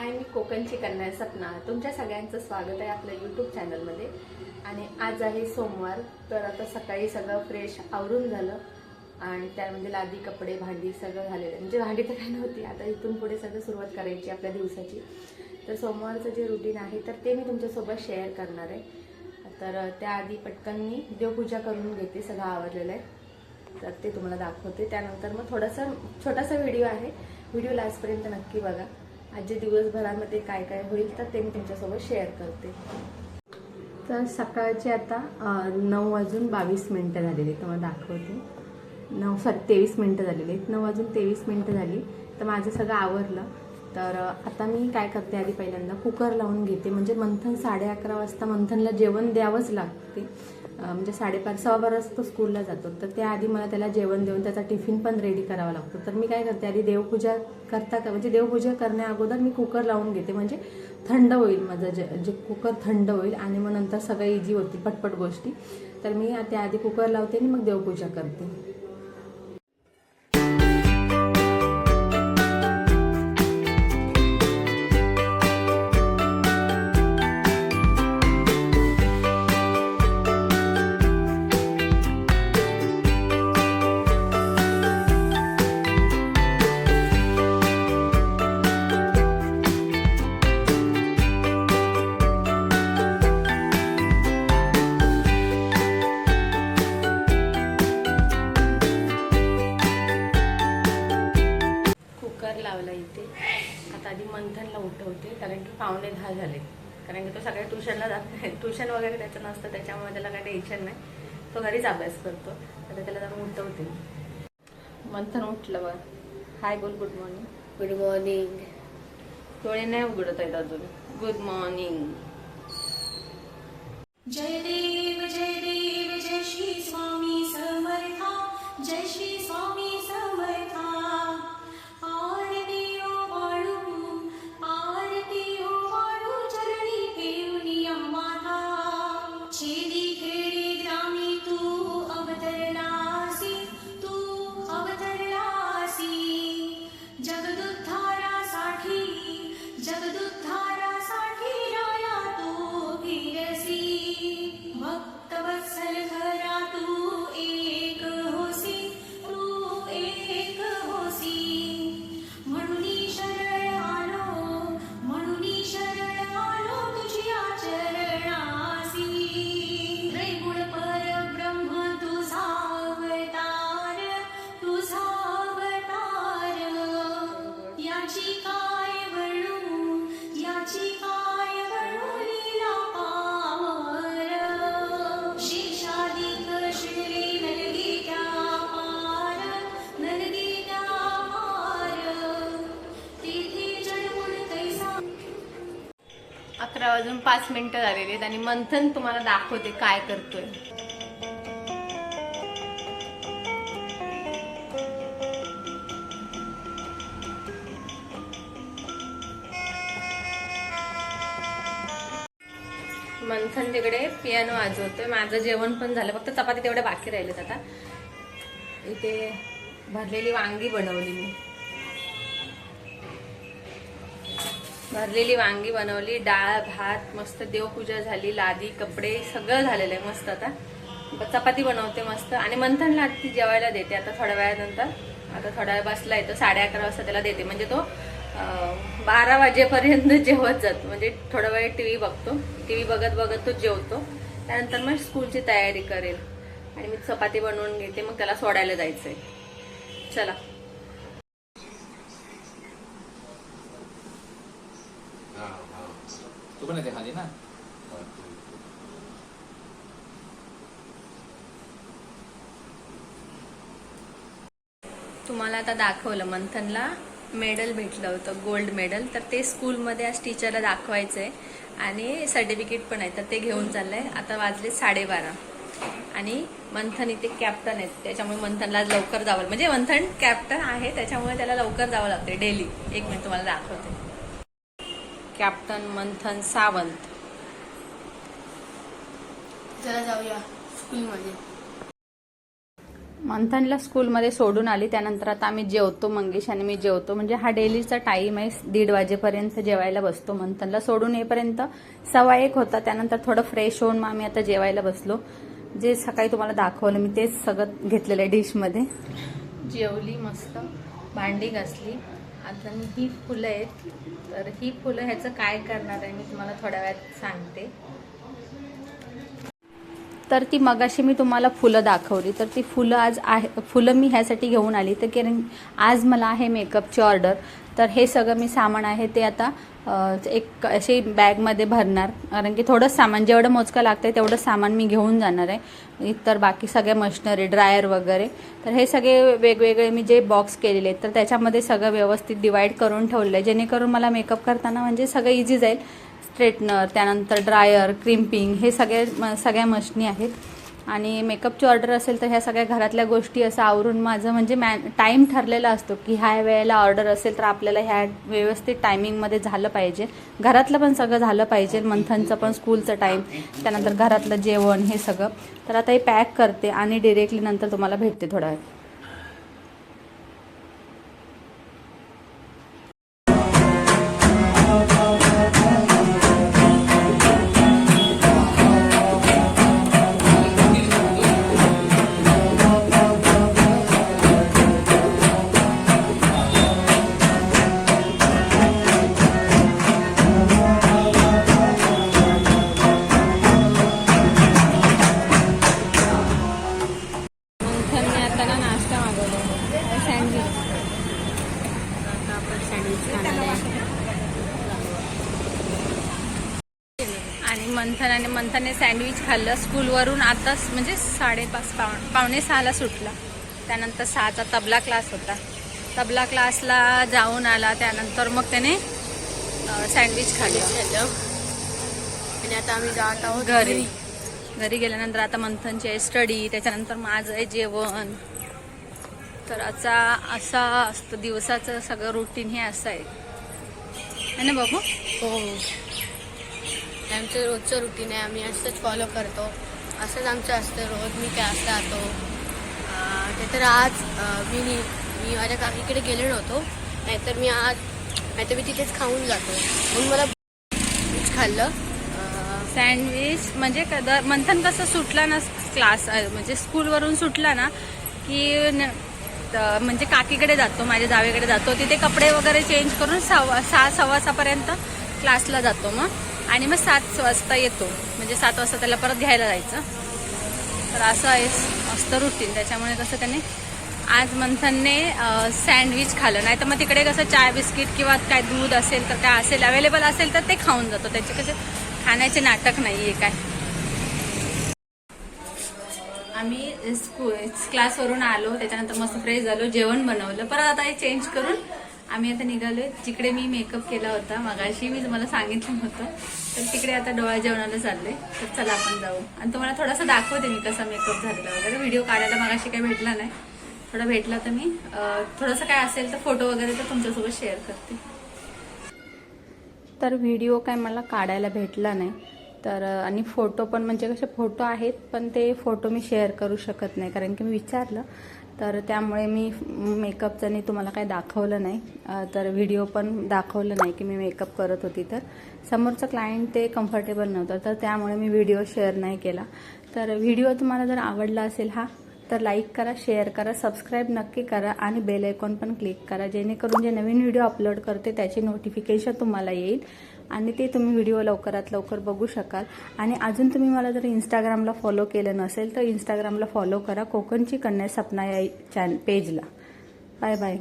हाय मी कोकणची कन्या सपना. तुमच्या सगळ्यांचं स्वागत आहे आपल्या यूट्यूब चॅनलमध्ये आणि आज आहे सोमवार तर आता सकाळी सगळं फ्रेश आवरून झालं. आणि त्यामध्ये लादी कपडे भांडी सगळं झालेलं म्हणजे भांडी तर काही नव्हती. आता इथून पुढे सगळं सुरुवात करायची आपल्या दिवसाची. तर सोमवारचं जे रुटीन आहे तर ते मी तुमच्यासोबत शेअर करणार आहे. तर त्याआधी पटकन मी देवपूजा करून घेते सगळं आवरलेलं आहे. तर ते तुम्हाला दाखवते. त्यानंतर मग थोडासा छोटासा व्हिडिओ आहे. व्हिडिओ लास्टपर्यंत नक्की बघा. आज जे दिवसभरामध्ये काय काय होईल तर ते मी तुमच्यासोबत शेअर करते. तर सकाळचे आता नऊ वाजून बावीस मिनटं झालेली तुम्हाला दाखवते. नऊ सॉरी तेवीस मिनटं झालेली आहेत. नऊ वाजून तेवीस मिनटं झाली. तर माझं सगळं आवरलं. तर आता मी काय करते आधी पहिल्यांदा कुकर लावून घेते. म्हणजे मंथन साडे अकरा वाजता मंथनला जेवण द्यावंच लागते. म्हणजे साडेपाच सव्वा बारा वाजता तो स्कूलला जातो. तर त्याआधी मला त्याला जेवण देऊन त्याचा टिफिन पण रेडी करावा लागतो. तर मी काय करते आधी देवपूजा करता का म्हणजे देवपूजा करण्या अगोदर मी कुकर लावून घेते. म्हणजे थंड होईल माझं जे जे कुकर थंड होईल आणि मग नंतर सगळं इझी होती पटपट गोष्टी. तर मी त्याआधी कुकर लावते आणि मग देवपूजा करते. लावला इथे. आता आधी मंथनला उठवते कारण की पावणे दहा झाले. कारण की तो सगळ्या ट्युशनला जात नाही. ट्युशन वगैरे त्याचं नसतं त्याच्यामुळे त्याला काही टेन्शन नाही. तो घरीच अभ्यास करतो. आता त्याला जाऊन उठवते. मंथन उठलं बघ. हाय बोल गुड मॉर्निंग गुड मॉर्निंग डोळे नाही उघडत आहेत अजून. गुड मॉर्निंग जय देव जय देव जय श्री स्वामी समर्था. जय श्री स्वामी अकरा वाजून पाच मिनिटं झालेली आहेत आणि मंथन तुम्हाला दाखवते काय करतोय. मंथन तिकडे पियानो वाजवतोय. माझं जेवण पण झालं. फक्त चपाती तेवढ्या बाकी राहिलेत आता. इथे भरलेली वांगी बनवली मी. भरलेली वांगी बनवली डाळ भात मस्त देवपूजा झाली लादी कपडे सगळं झालेलं आहे मस्त आता. चपाती बनवते मस्त. आणि मंथनला ती जेवायला देते. आता थोड्या वेळानंतर. आता थोड्या वेळ बसला येतो साडे अकरा वाजता त्याला देते. म्हणजे तो बारा वाजेपर्यंत जेवत जातो. म्हणजे थोडा वेळ टी व्ही बघतो. टी व्ही बघत बघत तो जेवतो. त्यानंतर मग स्कूलची तयारी करेल. आणि मी चपाती बनवून घेते. मग त्याला सोडायला जायचंय. चला हा हा तू पण येते खाली ना तुम्हाला आता दाखवलं मंथनला मेडल भेटलं होतं गोल्ड मेडल. तर ते स्कूलमध्ये आज टीचरला दाखवायचं आहे आणि सर्टिफिकेट पण आहे तर ते घेऊन चाललंय. आता वाजले साडेबारा. आणि मंथन इथे कॅप्टन आहेत. त्याच्यामुळे मंथनला लवकर जावं म्हणजे मंथन कॅप्टन आहे त्याच्यामुळे त्याला लवकर जावं लागते डेली. एक मिनिट तुम्हाला दाखवते. कॅप्टन मंथन सावंत. चला जाऊया स्कूलमध्ये. मंथनला स्कूलमध्ये सोडून आली त्यानंतर आता आम्ही जेवतो मंगेश आणि मी जेवतो. म्हणजे हा डेलीचा टाईम आहे दीड वाजेपर्यंत जेवायला बसतो. मंथनला सोडून येईपर्यंत सव्वा एक होता त्यानंतर थोडं फ्रेश होऊन मग आम्ही आता जेवायला बसलो. जे सकाळी तुम्हाला दाखवलं मी तेच सगळं घेतलेलं आहे डिशमध्ये. जेवली मस्त भांडी घासली. आता मी ही फुलं आहेत. तर ही फुलं ह्याचं काय करणार आहे मी तुम्हाला थोड्या वेळात सांगते. तर ती मगाशी मी तुम्हाला फुलं दाखवली. तर ती फुलं आज आहे फुलं मी ह्यासाठी घेऊन आली. तर कारण आज मला आहे मेकअपची ऑर्डर. तर हे सगळं मी सामान आहे ते आता एक अशी बॅगमध्ये भरणार. कारण की थोडंच सामान जेवढं मोजकं लागतं आहे तेवढं सामान मी घेऊन जाणार आहे. इतर बाकी सगळ्या मशिनरी ड्रायर वगैरे. तर हे सगळे वेगवेगळे मी जे बॉक्स केलेले आहेत तर त्याच्यामध्ये सगळं व्यवस्थित डिवाईड करून ठेवलं आहे जेणेकरून मला मेकअप करताना म्हणजे सगळं इझी जाईल. स्ट्रेटनर त्यानंतर ड्रायर क्रिम्पिंग हे सगळे म- सगळ्या मशनी आहेत. आणि मेकअपची ऑर्डर असेल तर ह्या सगळ्या घरातल्या गोष्टी असं आवरून माझं म्हणजे मॅ टाईम ठरलेला असतो की ह्या वेळेला ऑर्डर असेल तर आपल्याला ह्या व्यवस्थित टायमिंगमध्ये झालं पाहिजे. घरातलं पण सगळं झालं पाहिजे मंथनचं पण स्कूलचं टाईम त्यानंतर घरातलं जेवण हे सगळं. तर आता हे पॅक करते आणि डिरेक्टली नंतर तुम्हाला भेटते थोडा वेळ. मंथन आणि मंथनने सँडविच खाल्लं. स्कूलवरून आताच म्हणजे साडेपाच पाव पावणे सहाला सुटला. त्यानंतर सहाचा तबला क्लास होता. तबला क्लासला जाऊन आला. त्यानंतर मग त्याने सँडविच खाल्लं. आणि आता आम्ही जात आहोत घरी. घरी. गेल्यानंतर आता मंथनची आहे स्टडी. त्याच्यानंतर माझं आहे जेवण. तर आता असा असतं. दिवसाचं सगळं रुटीन हे असं आहे. ना बाबू? हो. आमचं रोजचं रुटीन आहे. आम्ही असंच फॉलो करतो. असंच आमचं असतं. रोज मी क्लास जातो. ते तर आज मी नी- मी माझ्या काकीकडे गेलो नव्हतो. नाहीतर मी आज नाहीतर मी तिथेच खाऊन जातो. म्हणून मला खाल्लं. सँडविच म्हणजे कदा मंथन कसं सुटला ना क्लास म्हणजे स्कूलवरून सुटला ना की न- त- म्हणजे काकीकडे जातो माझ्या जावेकडे जातो. तिथे कपडे वगैरे चेंज करून सव्वा सहा सव्वा सहापर्यंत क्लासला जातो मग. आणि मग सात वाजता येतो. म्हणजे सात वाजता त्याला परत घ्यायला जायचं. तर असं आहे असतं रुटीन त्याच्यामुळे कसं त्याने आज मंथनने सँडविच खाल्लं नाही तर मग तिकडे कसं चाय बिस्किट किंवा काय दूध असेल तर काय असेल अवेलेबल असेल तर ते खाऊन जातो. त्याचे कसे खाण्याचे नाटक नाही आहे काय. आम्ही स्कूल क्लासवरून आलो. त्याच्यानंतर मस्त फ्रेश झालो. जेवण बनवलं. परत आता हे चेंज करून आम्ही आता निघालोय. जिकडे मी मेकअप केला होता मगाशी मी तुम्हाला सांगितलं होतं. तर तिकडे आता डोळा जेवणाला चाललोय. तर चला आपण जाऊ. आणि तुम्हाला थोडासा दाखवते मी कसा मेकअप झालेला वगैरे. व्हिडिओ काढायला मगाशी काही भेटला नाही. थोडा भेटला तर मी थोडंसं काय असेल तर फोटो वगैरे तर तुमच्यासोबत शेअर करते. तर व्हिडिओ काय मला काढायला भेटला नाही. तर आणि फोटो पण म्हणजे कसे फोटो आहेत पण ते फोटो मी शेअर करू शकत नाही. कारण की मी विचारलं तर त्यामुळे मी मेकअपचं नाही तुम्हाला काही दाखवलं नाही. तर व्हिडिओ पण दाखवलं नाही की मी मेकअप करत होती तर. समोरचं क्लायंट ते कम्फर्टेबल नव्हतं तर त्यामुळे मी व्हिडिओ शेअर नाही केला. तर व्हिडिओ तुम्हाला जर आवडला असेल हा तर लाईक करा शेअर करा सबस्क्राईब नक्की करा आणि बेल आयकॉन पण क्लिक करा. जेणेकरून जे नवीन व्हिडिओ अपलोड करते त्याची नोटिफिकेशन तुम्हाला येईल. आणि ते तुम्ही व्हिडिओ लवकरात लवकर बघू शकाल. आणि अजून तुम्ही मला जर इंस्टाग्रामला फॉलो केलं नसेल तर इंस्टाग्रामला फॉलो करा. कोकणची कन्या सपना या चॅन पेजला बाय बाय